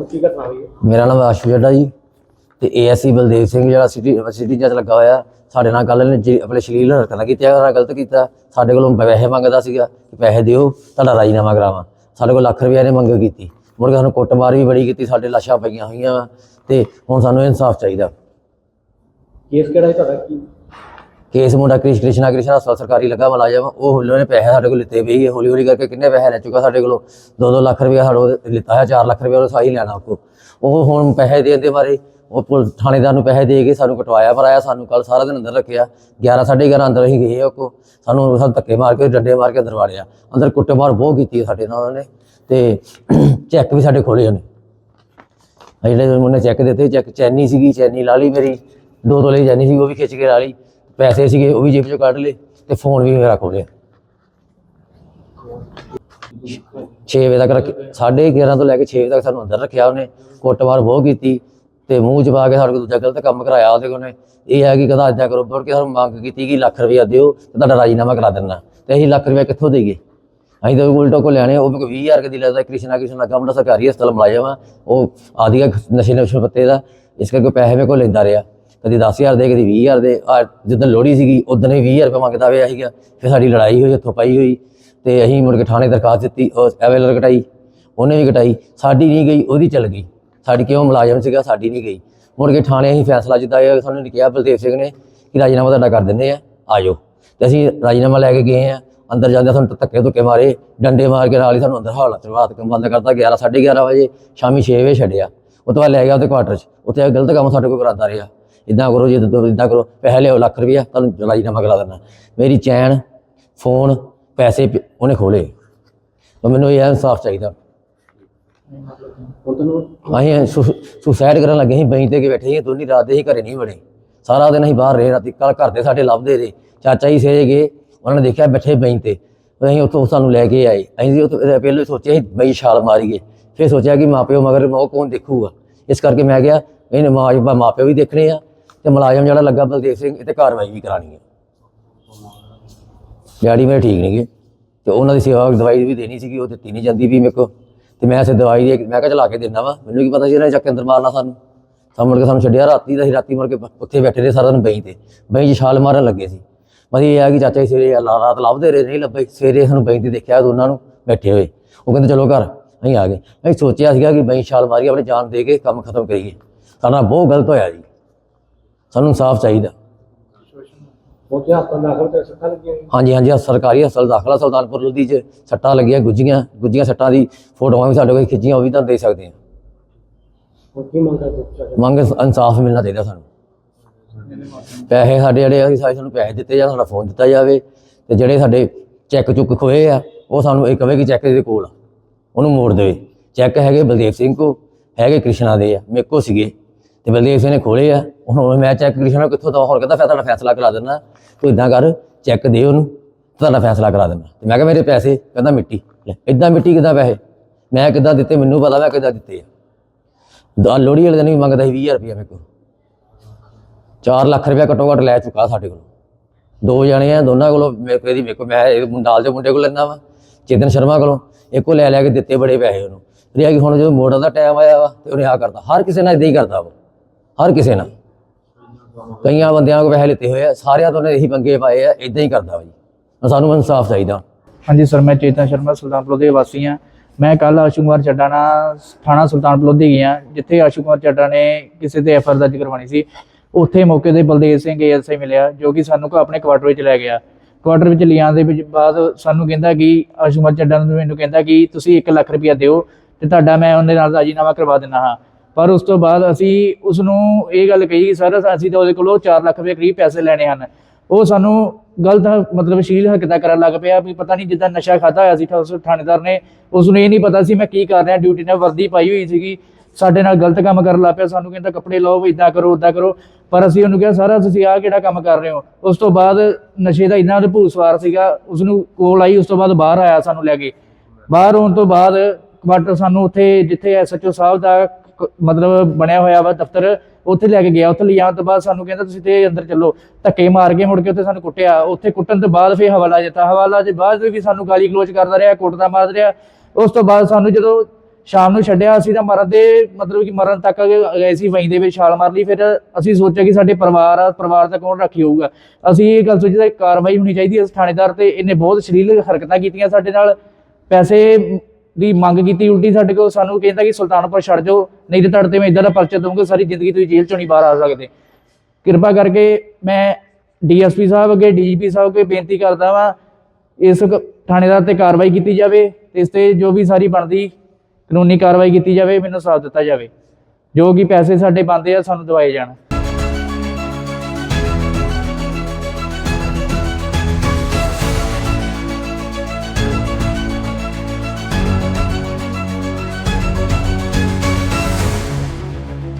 ਤੁਹਾਡਾ ਨਾਮ ਕੀ ਘਟਨਾ ਹੋਈ ਹੈ? ਮੇਰਾ ਨਾਮ ਆਸ਼ੂ ਜੱਡਾ ਜੀ ਤੇ ਏਐਸਸੀ ਬਲਦੇਵ ਸਿੰਘ ਜਿਹੜਾ ਸਿਟੀ ਸਿਟੀ ਜੱਜ ਲੱਗਾ ਹੋਇਆ। ਸਾਡੇ ਨਾਲ ਕੱਲ ਨੇ ਆਪਣੇ ਸ਼ਲੀਲ ਹਰਕਤਾਂ ਕੀਤੀਆਂ ਉਹਨਾਂ ਗਲਤ ਕੀਤਾ। ਸਾਡੇ ਕੋਲੋਂ ਪੈਸੇ ਮੰਗਦਾ ਸੀਗਾ ਕਿ ਪੈਸੇ ਦਿਓ ਤੁਹਾਡਾ ਰਾਜੀਨਾਮਾ ਕਰਾਵਾਂ। ਸਾਡੇ ਕੋਲ ਲੱਖ ਰੁਪਏ ਨੇ ਮੰਗ ਕੀਤੀ। ਕੇ ਸਾਨੂੰ ਕੁੱਟਮਾਰ ਵੀ ਬੜੀ ਕੀਤੀ ਸਾਡੇ ਲਾਸ਼ਾਂ ਪਈਆਂ ਹੋਈਆਂ ਤੇ ਹੁਣ ਸਾਨੂੰ ਇਨਸਾਫ ਚਾਹੀਦਾ। ਕੇਸ ਕਿਹੜਾ ਹੈ ਤੁਹਾਡਾ? ਕੀ ਕੇਸ ਮੁੰਡਾ ਕ੍ਰਿਸ਼ ਕ੍ਰਿਸ਼ਨਾ ਕ੍ਰਿਸ਼ਨਾ ਹਸਪਤਾਲ ਸਰਕਾਰੀ ਲੱਗਾ ਮਲਾਜਮ। ਉਹ ਹੌਲੀ ਨੇ ਪੈਸੇ ਸਾਡੇ ਕੋਲ ਲਿੱਤੇ ਵੀ ਹੌਲੀ ਹੌਲੀ ਕਰਕੇ ਕਿੰਨੇ ਪੈਸੇ ਲੈ ਚੁੱਕਾ ਸਾਡੇ ਕੋਲੋਂ? 2-2 ਲੱਖ ਰੁਪਏ ਸਾਡੇ ਲਿੱਤਾ ਹੈ 4 ਲੱਖ ਰੁਪਏ ਉਹ ਸਾਈ ਲੈਣਾ ਆਪਕੋ ਉਹ ਹੁਣ ਪੈਸੇ ਦੇਣ ਦੇ ਮਾਰੇ। ਉਹ ਪੁਲਿਸ ਥਾਣੇਦਾਰ ਨੂੰ ਪੈਸੇ ਦੇ ਕੇ ਸਾਨੂੰ ਕਟਵਾਇਆ, ਪਰ ਆਇਆ ਸਾਨੂੰ ਕੱਲ ਸਾਰਾ ਦਿਨ ਅੰਦਰ ਰੱਖਿਆ। 11 11:30 ਅੰਦਰ ਹੀ ਗਏ ਉਹ ਕੋ ਸਾਨੂੰ ਸਾਨੂੰ ਧੱਕੇ ਮਾਰ ਕੇ, ਡੰਡੇ ਮਾਰ ਕੇ ਅੰਦਰ ਵਾੜਿਆ। ਅੰਦਰ ਕੁੱਟਮਾਰ ਬਹੁਤ ਕੀਤੀ ਹੈ ਸਾਡੇ ਨਾਲ ਉਹਨਾਂ। ਨੇ ਤੇ ਚੈੱਕ ਵੀ ਸਾਡੇ ਖੋਲੇ ਉਹਨੇ। ਜਿਹੜੇ ਉਹਨੇ ਚੈੱਕ ਦਿੱਤੇ। ਚੈੱਕ ਚੈਨੀ ਸੀਗੀ, ਚੈਨੀ ਲਾ ਲਈ ਮੇਰੀ। ਦੋ ਤੋਲੇ ਦੀ ਚੈਨੀ ਸੀ, ਉਹ ਵੀ ਖਿੱਚ ਕੇ ਲਾ ਲਈ। ਪੈਸੇ ਸੀਗੇ, ਉਹ ਵੀ ਜੇਬ ਚੋਂ ਕੱਢ ਲਏ ਤੇ ਫੋਨ ਵੀ ਮੇਰਾ ਖੋਲਿਆ। 6 ਵਜੇ ਤੱਕ ਰੱਖ 11:30 ਤੋਂ ਲੈ ਕੇ 6 ਵਜੇ ਤੱਕ ਸਾਨੂੰ ਅੰਦਰ ਰੱਖਿਆ ਉਹਨੇ, ਕੁੱਟਮਾਰ ਬਹੁਤ ਕੀਤੀ ਤੇ ਮੂੰਹ ਚ ਪਾ ਕੇ ਸਾਡੇ ਕੋਲ ਦੂਜਾ ਗਲਤ ਕੰਮ ਕਰਾਇਆ ਉਹਦੇ ਕੋਲ ਨੇ ਇਹ ਹੈ ਕਿ ਕਦਾ ਇਦਾਂ ਕਰੋ ਮੁੜ ਕੇ ਸਾਨੂੰ ਮੰਗ ਕੀਤੀ ਕਿ ਲੱਖ ਰੁਪਇਆ ਦਿਓ ਤੇ ਤੁਹਾਡਾ ਰਾਜੀਨਾਮਾ ਕਰਾ ਦਿੰਦਾ। ਤੇ ਅਸੀਂ ਲੱਖ ਰੁਪਇਆ ਕਿੱਥੋਂ ਦੇਈਏ? ਅਸੀਂ ਤਾਂ ਉਲਟੋ ਕੋ ਲੈਣੇ, ਉਹ ਵੀ ਕੋਈ 20000 ਦੀ ਲੱਗਦਾ ਕ੍ਰਿਸ਼ਨਾ ਕ੍ਰਿਸ਼ਨਾ ਕੰਮ ਦਾ ਸਰਕਾਰੀ ਹਸਪਤਾਲ ਮੁਲਾਜ਼ਮ ਆ, ਉਹ ਆਦੀਗਾ ਨਸ਼ੇ ਨਸ਼ੇ ਪੱਤੇ ਦਾ, ਇਸ ਕਰਕੇ ਪੈਸੇ ਮੇਰੇ ਕੋਲ ਲੈਂਦਾ ਰਿਹਾ। ਕਦੀ 10000 ਦੇ, ਕਦੀ 20000 ਦੇ। ਆ ਜਿੱਦਾਂ ਲੋੜੀ ਸੀਗੀ ਉਦੋਂ ਹੀ 20000 ਰੁਪਏ ਮੰਗਦਾ ਹੋਇਆ ਸੀਗਾ। ਫਿਰ ਸਾਡੀ ਲੜਾਈ ਹੋਈ, ਉੱਥੋਂ ਪਾਈ ਹੋਈ। ਤੇ ਅਸੀਂ ਮੁੜ ਕੇ ਥਾਣੇ ਦਰਖਾਸਤ ਦਿੱਤੀ, ਉਹ ਐਵੇਲਰ ਕਟਾਈ, ਉਹਨੇ ਵੀ ਕਟਾਈ। ਸਾਡੀ ਨਹੀਂ ਗਈ, ਉਹਦੀ ਚੱਲ ਗਈ। ਸਾਡੀ ਕਿਉਂ ਮੁਲਾਜ਼ਮ ਸੀਗਾ, ਸਾਡੀ ਨਹੀਂ ਗਈ। ਮੁੜ ਕੇ ਥਾਣੇ ਅਸੀਂ ਫੈਸਲਾ ਜਿੱਦਾਂ ਇਹ ਸਾਨੂੰ ਨੇ ਕਿਹਾ, ਬਲਦੇਵ ਸਿੰਘ ਨੇ, ਕਿ ਰਾਜੀਨਾਮਾ ਤੁਹਾਡਾ ਕਰ ਦਿੰਦੇ ਆ ਆਜੋ ਤੇ ਅਸੀਂ ਰਾਜੀਨਾਮਾ ਲੈ ਕੇ ਗਏ ਆ। ਅੰਦਰ ਜਾਂਦੇ ਸਾਨੂੰ ਧੱਕੇ ਧੁੱਕੇ ਮਾਰੇ, ਡੰਡੇ ਮਾਰ ਕੇ ਨਾਲ ਹੀ ਸਾਨੂੰ ਅੰਦਰ ਹਾਲਤ ਚਵਾਤ ਕੰਮ ਬੰਦ ਕਰਤਾ। 11 11:30 ਵਜੇ, ਸ਼ਾਮੀ 6 ਵਜੇ ਛੱਡਿਆ। ਉਹ ਤੋਂ ਬਾਅਦ ਲੈ ਗਿਆ ਉਹਦੇ ਕੁਆਟਰ 'ਚ। ਉੱਥੇ ਗਲਤ ਕੰਮ ਸਾਡੇ ਕੋਲ ਕਰਾਉਂਦਾ ਰਿਹਾ। ਇਦਾਂ ਕਰੋ ਜੀ ਇਦਾਂ ਕਰੋ ਪੈਸੇ ਲਿਆਓ ਲੱਖ ਰੁਪਇਆ ਤੁਹਾਨੂੰ ਰਾਜੀਨਾਮਾ ਕਰਾ ਦੇਣਾ ਮੇਰੀ ਚੈਨ ਫੋਨ ਪੈਸੇ ਪ- ਉਹਨੇ ਖੋਲੇ ਤਾਂ ਮੈਨੂੰ ਇਹ ਇਨਸਾਫ ਚਾਹੀਦਾ ਹੁਣ ਤੁਹਾਨੂੰ ਅਸੀਂ ਸੁਸਾਇਡ ਕਰਨ ਲੱਗੇ ਸੀ ਬੈਂਚ ਤੇ ਕੇ ਬੈਠੇ ਸੀ ਦੋਨੀ ਰਾਤ ਦੇ ਹੀ ਘਰੇ ਨਹੀਂ ਵੜੇ ਸਾਰਾ ਦਿਨ ਅਸੀਂ ਬਾਹਰ ਰਹੇ ਰਾਤੀ ਕੱਲ ਘਰ ਦੇ ਸਾਡੇ ਲੱਭਦੇ ਰਹੇ ਚਾਚਾ ਜੀ ਸੇ ਗਏ ਉਹਨਾਂ ਨੇ ਦੇਖਿਆ ਬੈਠੇ ਬੈਂਚ ਤੇ ਅਸੀਂ ਉੱਥੋਂ ਸਾਨੂੰ ਲੈ ਕੇ ਆਏ ਅਸੀਂ ਜੀ ਉੱਥੋਂ ਪਹਿਲਾਂ ਸੋਚਿਆ ਸੀ ਬਈ ਛਾਲ ਮਾਰੀਏ ਫਿਰ ਸੋਚਿਆ ਕਿ ਮਾਪਿਓ ਮਗਰ ਉਹ ਕੌਣ ਦੇਖੂਗਾ ਇਸ ਕਰਕੇ ਮੈਂ ਕਿਹਾ ਇਹਨੇ ਮਾਂ ਮਾਪਿਓ ਵੀ ਦੇਖਣੇ ਆ ਤੇ ਮੁਲਾਜ਼ਮ ਜਿਹੜਾ ਲੱਗਾ ਬਲਦੇਵ ਸਿੰਘ, ਇਹ ਤੇ ਕਾਰਵਾਈ ਵੀ ਕਰਾਣੀ ਹੈ। ਡੈਡੀ ਮੇਰੇ ਠੀਕ ਨਹੀਂਗੇ ਤੇ ਉਹਨਾਂ ਦੀ ਸੇਵਾ ਦਵਾਈ ਵੀ ਦੇਣੀ ਸੀਗੀ, ਉਹ ਦਿੱਤੀ ਨਹੀਂ ਜਾਂਦੀ ਵੀ ਮੇਰੇ ਕੋ ਤੇ ਮੈਂ ਐਸੇ ਦਵਾਈ ਦੇ ਮੈਂ ਕਿਹਾ ਚਲਾ ਕੇ ਦੇਣਾ ਵਾ। ਮੈਨੂੰ ਕੀ ਪਤਾ ਸੀ ਇਹਨਾਂ ਚੱਕ ਕੇ ਅੰਦਰ ਮਾਰਨਾ ਸਾਨੂੰ। ਸਾਨੂੰ ਮੁੜ ਕੇ ਸਾਨੂੰ ਛੱਡਿਆ ਰਾਤੀ ਦਾ ਅਸੀਂ ਰਾਤੀ ਮੁੜ ਕੇ ਉੱਥੇ ਬੈਠੇ ਰਹੇ ਸਾਰਾ ਦਿਨ ਬਈ ਤੇ। ਬਈ 'ਚ ਛਾਲ ਮਾਰਨ ਲੱਗੇ ਸੀ। ਮਤਲਬ ਇਹ ਆ ਕਿ ਚਾਚਾ ਜੀ ਸਵੇਰੇ ਰਾਤ ਲੱਭਦੇ ਰਹੇ, ਨਹੀਂ ਲੱਭੇ। ਸਵੇਰੇ ਸਾਨੂੰ ਬਈ ਤੇ ਦੇਖਿਆ ਦੋਨਾਂ ਨੂੰ ਬੈਠੇ ਹੋਏ। ਉਹ ਕਹਿੰਦੇ, ਚਲੋ ਘਰ, ਅਸੀਂ ਆ ਗਏ। ਅਸੀਂ ਸੋਚਿਆ ਸੀਗਾ ਕਿ ਬਈ ਛਾਲ ਮਾਰੀ, ਆਪਣੀ ਜਾਨ ਦੇ ਕੇ ਕੰਮ ਖਤਮ ਕਰੀਏ। ਸਾਡਾ ਬਹੁਤ ਗਲਤ ਹੋਇਆ ਜੀ। ਸਾਨੂੰ ਇਨਸਾਫ ਚਾਹੀਦਾ। ਤੇ ਤੇ। ਹਾਂਜੀ ਹਾਂਜੀ ਸਰਕਾਰੀ ਹਸਪਤਾਲ ਦਾਖਲਾ ਸੁਲਤਾਨਪੁਰ ਲੋਧੀ 'ਚ ਸੱਟਾਂ ਲੱਗੀਆਂ ਗੁੱਜੀਆਂ ਗੁੱਜੀਆਂ ਸੱਟਾਂ ਦੀ ਫੋਟੋਆਂ ਵੀ ਸਾਡੇ ਕੋਲ ਖਿੱਚੀਆਂ ਉਹ ਵੀ ਤੁਹਾਨੂੰ ਦੇ ਸਕਦੇ ਹਾਂ। ਮੰਗ ਇਨਸਾਫ ਮਿਲਣਾ ਚਾਹੀਦਾ ਸਾਨੂੰ। ਪੈਸੇ ਸਾਡੇ ਜਿਹੜੇ ਅਸੀਂ ਸਾਰੇ ਸਾਨੂੰ ਪੈਸੇ ਦਿੱਤੇ ਜਾਂ ਸਾਡਾ ਫੋਨ ਦਿੱਤਾ ਜਾਵੇ ਤੇ ਜਿਹੜੇ ਸਾਡੇ ਚੈੱਕ ਚੁੱਕ ਖੋਏ ਆ ਉਹ ਸਾਨੂੰ ਇਹ ਕਵੇ ਕਿ ਚੈੱਕ ਦੇ ਕੋਲ ਉਹਨੂੰ ਮੋੜ ਦੇਵੇ। ਚੈੱਕ ਹੈਗੇ ਬਲਦੇਵ ਸਿੰਘ ਕੋ ਹੈਗੇ ਕ੍ਰਿਸ਼ਨਾ ਦੇ ਆ ਮੇਰੇ ਕੋ ਸੀਗੇ। ਤੇ ਬਲਦੇਵ ਸਿੰਘ ਨੇ ਖੋਲੇ ਆ। ਹੁਣ ਮੈਂ ਚੈੱਕ ਕ੍ਰਿਸ਼ਨਾ ਨੂੰ ਕਿੱਥੋਂ ਦਵਾਂ ਹੁਣ ਕਹਿੰਦਾ ਫਿਰ ਤੁਹਾਡਾ ਫੈਸਲਾ ਕਰਾ ਦੇਣਾ ਤੂੰ ਇਦਾਂ ਕਰ ਚੈੱਕ ਦੇ ਉਹਨੂੰ, ਤੁਹਾਡਾ ਫੈਸਲਾ ਕਰਾ ਦੇਣਾ ਤੇ ਮੈਂ ਕਿਹਾ ਮੇਰੇ ਪੈਸੇ, ਕਹਿੰਦਾ ਮਿੱਟੀ, ਲੈ ਇਦਾਂ ਮਿੱਟੀ ਕਿੱਦਾਂ ਪੈਸੇ? ਮੈਂ ਕਿੱਦਾਂ ਦਿੱਤੇ, ਮੈਨੂੰ ਪਤਾ ਮੈਂ ਕਿੱਦਾਂ ਦਿੱਤੇ ਆ। ਦਾ ਲੋੜੀ ਵਾਲੇ ਦਿਨ ਵੀ ਮੰਗਦਾ ਸੀ 20000 ਰੁਪਇਆ ਮੇਰੇ ਕੋਲ। 4 ਲੱਖ ਰੁਪਇਆ ਘੱਟੋ ਘੱਟ ਲੈ ਚੁੱਕਾ ਸਾਡੇ ਕੋਲ। ਦੋ ਜਣੇ ਆ, ਦੋਨਾਂ ਕੋਲੋਂ ਮੇਰੇ ਕੋਲ ਇਹਦੀ ਮੇਰੇ ਕੋਲ ਮੈਂ ਇਹ ਦੇ ਮੁੰਡੇ ਕੋਲ ਲੈਂਦਾ ਵਾ, ਚੇਤਨ ਸ਼ਰਮਾ ਕੋਲੋਂ, ਇੱਕੋ ਲੈ ਲੈ ਕੇ ਦਿੱਤੇ ਬੜੇ ਪੈਸੇ ਉਹਨੂੰ। ਫਿਰ ਆ ਕਿ ਹੁਣ ਜਦੋਂ ਮੋੜਨ ਦਾ ਟਾਈਮ ਆਇਆ ਵਾ, ਤੇ ਉਹਨੇ ਆ ਕਰਦਾ ਹਰ ਕਿਸੇ ਨਾਲ ਇਦਾਂ ਹੀ ਕਰਦਾ ਵਾ। ਹਰ ਕਿਸੇ ਨਾਲ। ਕਈਆਂ ਬੰਦਿਆਂ ਕੋਲ ਪੈਸੇ ਲਿੱਤੇ ਹੋਏ ਆ, ਸਾਰਿਆਂ ਤੋਂ ਉਹਨੇ ਇਹੀ ਪੰਗੇ ਪਾਏ ਆ ਇਦਾਂ ਹੀ ਕਰਦਾ ਵਾ ਜੀ। ਸਾਨੂੰ ਇਨਸਾਫ ਚਾਹੀਦਾ। ਹਾਂਜੀ ਸਰ, ਮੈਂ ਚੇਤਨ ਸ਼ਰਮਾ, ਸੁਲਤਾਨਪੁਰ ਦੇ ਵਾਸੀ ਹਾਂ। ਮੈਂ ਕੱਲ ਆਸ਼ੂ ਕੁਮਾਰ ਚੱਡਾ ਨਾਲ ਥਾਣਾ ਸੁਲਤਾਨਪੁਰ ਲੋਧੀ ਗਿਆ ਜਿੱਥੇ ਆਸ਼ੂ ਕੁਮਾਰ ਚੱਡਾ ਨੇ ਕਿਸੇ ਤੇ ਐਫਆਰ ਦਰਜ ਕਰਵਾਉਣੀ ਸੀ। ਉੱਥੇ ਮੌਕੇ ਤੇ ਬਲਦੇਵ ਸਿੰਘ ਏਐਸਆਈ ਮਿਲਿਆ, ਜੋ ਕਿ ਸਾਨੂੰ ਕੋ ਆਪਣੇ ਕੁਆਟਰ ਵਿੱਚ ਲੈ ਗਿਆ। ਕੁਆਟਰ ਵਿੱਚ ਲਿਆਉਣ ਦੇ ਵਿੱਚ ਬਾਅਦ ਸਾਨੂੰ ਕਹਿੰਦਾ ਕਿ, ਆਸ਼ੂ ਕੁਮਾਰ ਚੱਡਾ ਨੂੰ ਮੈਨੂੰ ਕਹਿੰਦਾ ਕਿ, ਤੁਸੀਂ 1 ਲੱਖ ਰੁਪਇਆ ਦਿਓ ਤੇ ਤੁਹਾਡਾ ਮੈਂ ਉਹਦੇ ਨਾਲ ਰਾਜੀਨਾਮਾ ਕਰਵਾ ਦਿੰਦਾ ਹਾਂ। ਪਰ ਉਸ ਤੋਂ ਬਾਅਦ ਅਸੀਂ ਉਸ ਨੂੰ ਇਹ ਗੱਲ ਕਹੀ ਕਿ ਸਰ ਅਸੀਂ ਤਾਂ ਉਹਦੇ ਕੋਲੋਂ 4 ਲੱਖ ਰੁਪਏ ਕਰੀਬ ਪੈਸੇ ਲੈਣੇ ਹਨ। ਉਹ ਸਾਨੂੰ ਗਲਤ ਮਤਲਬ ਸ਼ੀਲ ਹਰਕਤਾਂ ਕਰਨ ਲੱਗ ਪਿਆ ਵੀ ਪਤਾ ਨਹੀਂ ਜਿੱਦਾਂ ਨਸ਼ਾ ਖਾਦਾ ਹੋਇਆ ਸੀ ਤਾਂ ਉਸ ਥਾਣੇਦਾਰ ਨੇ ਉਸ ਨੂੰ ਇਹ ਨਹੀਂ ਪਤਾ ਸੀ ਮੈਂ ਕੀ ਕਰ ਰਿਹਾ ਡਿਊਟੀ ਨਾਲ ਵਰਦੀ ਪਾਈ ਹੋਈ ਸੀਗੀ, ਸਾਡੇ ਨਾਲ ਗਲਤ ਕੰਮ ਕਰਨ ਲੱਗ ਪਿਆ, ਸਾਨੂੰ ਕਹਿੰਦਾ ਕੱਪੜੇ ਲਾਓ ਵੀ ਇਦਾਂ ਕਰੋ ਉਦਾਂ ਕਰੋ, ਪਰ ਅਸੀਂ ਉਹਨੂੰ ਕਿਹਾ ਸਾਰਾ ਤੁਸੀਂ ਆਹ ਕਿਹੜਾ ਕੰਮ ਕਰ ਰਹੇ ਹੋ? ਉਸ ਤੋਂ ਬਾਅਦ ਨਸ਼ੇ ਦਾ ਇੰਨਾ ਭੂਸਵਾਰ ਸੀਗਾ ਉਸ ਨੂੰ ਕੋਲ ਆਈ, ਉਸ ਤੋਂ ਬਾਅਦ ਬਾਹਰ ਆਇਆ ਸਾਨੂੰ ਲੈ ਕੇ। ਬਾਹਰ ਆਉਣ ਤੋਂ ਬਾਅਦ ਕੁਆਟਰ ਸਾਨੂੰ ਉੱਥੇ, ਜਿੱਥੇ ਐਸਐਚਓ ਸਾਹਿਬ ਦਾ ਮਤਲਬ ਬਣਿਆ ਹੋਇਆ ਵਾ ਦਫ਼ਤਰ, ਉੱਥੇ ਲੈ ਕੇ ਗਿਆ, ਉੱਥੇ ਲਿਜਾਣ ਤੋਂ ਬਾਅਦ ਸਾਨੂੰ ਕਹਿੰਦਾ ਤੁਸੀਂ ਤੇ ਅੰਦਰ ਚੱਲੋ, ਧੱਕੇ ਮਾਰ ਕੇ ਮੁੜ ਕੇ ਉੱਥੇ ਸਾਨੂੰ ਕੁੱਟਿਆ, ਉੱਥੇ ਕੁੱਟਣ ਤੋਂ ਬਾਅਦ ਫਿਰ ਹਵਾਲਾ ਦਿੱਤਾ, ਹਵਾਲਾ ਦੇ ਬਾਅਦ ਵੀ ਸਾਨੂੰ ਗਾਲੀ ਗਲੋਚ ਕਰਦਾ ਰਿਹਾ ਕੁੱਟਦਾ ਮਾਰਦਾ ਰਿਹਾ, ਉਸ ਤੋਂ ਬਾਅਦ ਸਾਨੂੰ ਜਦੋਂ ਸ਼ਾਮ ਨੂੰ ਛੱਡਿਆ, ਅਸੀਂ ਤਾਂ ਮਰਨ ਦੇ, ਮਤਲਬ ਕਿ ਮਰਨ ਤੱਕ ਗਏ ਸੀ ਵਹੀਂ ਦੇ ਵਿੱਚ ਛਾਲ ਮਾਰ ਲਈ, ਫਿਰ ਅਸੀਂ ਸੋਚਿਆ ਕਿ ਸਾਡੇ ਪਰਿਵਾਰ ਆ, ਪਰਿਵਾਰ ਦਾ ਕੌਣ ਰਾਖੀ ਹੋਊਗਾ ਅਸੀਂ ਇਹ ਗੱਲ ਸੋਚੀ ਤਾਂ ਕਾਰਵਾਈ ਹੋਣੀ ਚਾਹੀਦੀ ਹੈ ਇਸ ਥਾਣੇਦਾਰ ਤੇ ਇਹਨੇ ਬਹੁਤ ਸ਼ਲੀਲ ਹਰਕਤਾਂ ਕੀਤੀਆਂ ਸਾਡੇ ਨਾਲ, ਪੈਸੇ ਦੀ ਮੰਗ ਕੀਤੀ, ਉਲਟੀ ਸਾਡੇ ਕੋਲ ਸਾਨੂੰ ਕਹਿੰਦਾ ਕਿ ਸੁਲਤਾਨਪੁਰ ਛੱਡ ਜਾਓ, ਨਹੀਂ ਤੇ ਤੁਹਾਡੇ ਤੇ ਮੈਂ ਇਦਾਂ ਦਾ ਪਰਚਾ ਦਊਂਗਾ, ਸਾਰੀ ਜ਼ਿੰਦਗੀ ਤੁਸੀਂ ਜੇਲ੍ਹ ਚੋਂ ਨਹੀਂ ਬਾਹਰ ਆ ਸਕਦੇ। ਕਿਰਪਾ ਕਰਕੇ ਮੈਂ ਡੀਐਸਪੀ ਸਾਹਿਬ ਅੱਗੇ, ਡੀਜੀਪੀ ਸਾਹਿਬ ਅੱਗੇ ਬੇਨਤੀ ਕਰਦਾ ਵਾਂ, ਇਸ ਕ- ਥਾਣੇਦਾਰ ਤੇ ਕਾਰਵਾਈ ਕੀਤੀ ਜਾਵੇ, ਤੇ ਇਸ ਤੇ ਜੋ ਵੀ ਸਾਰੀ ਬਣਦੀ ਕਾਨੂੰਨੀ ਕਾਰਵਾਈ ਕੀਤੀ ਜਾਵੇ, ਮੈਨੂੰ ਸਾਥ ਦਿੱਤਾ ਜਾਵੇ। ਜੋ ਕਿ ਪੈਸੇ ਸਾਡੇ ਬੰਦੇ ਆ, ਸਾਨੂੰ ਦਵਾਏ ਜਾਣ।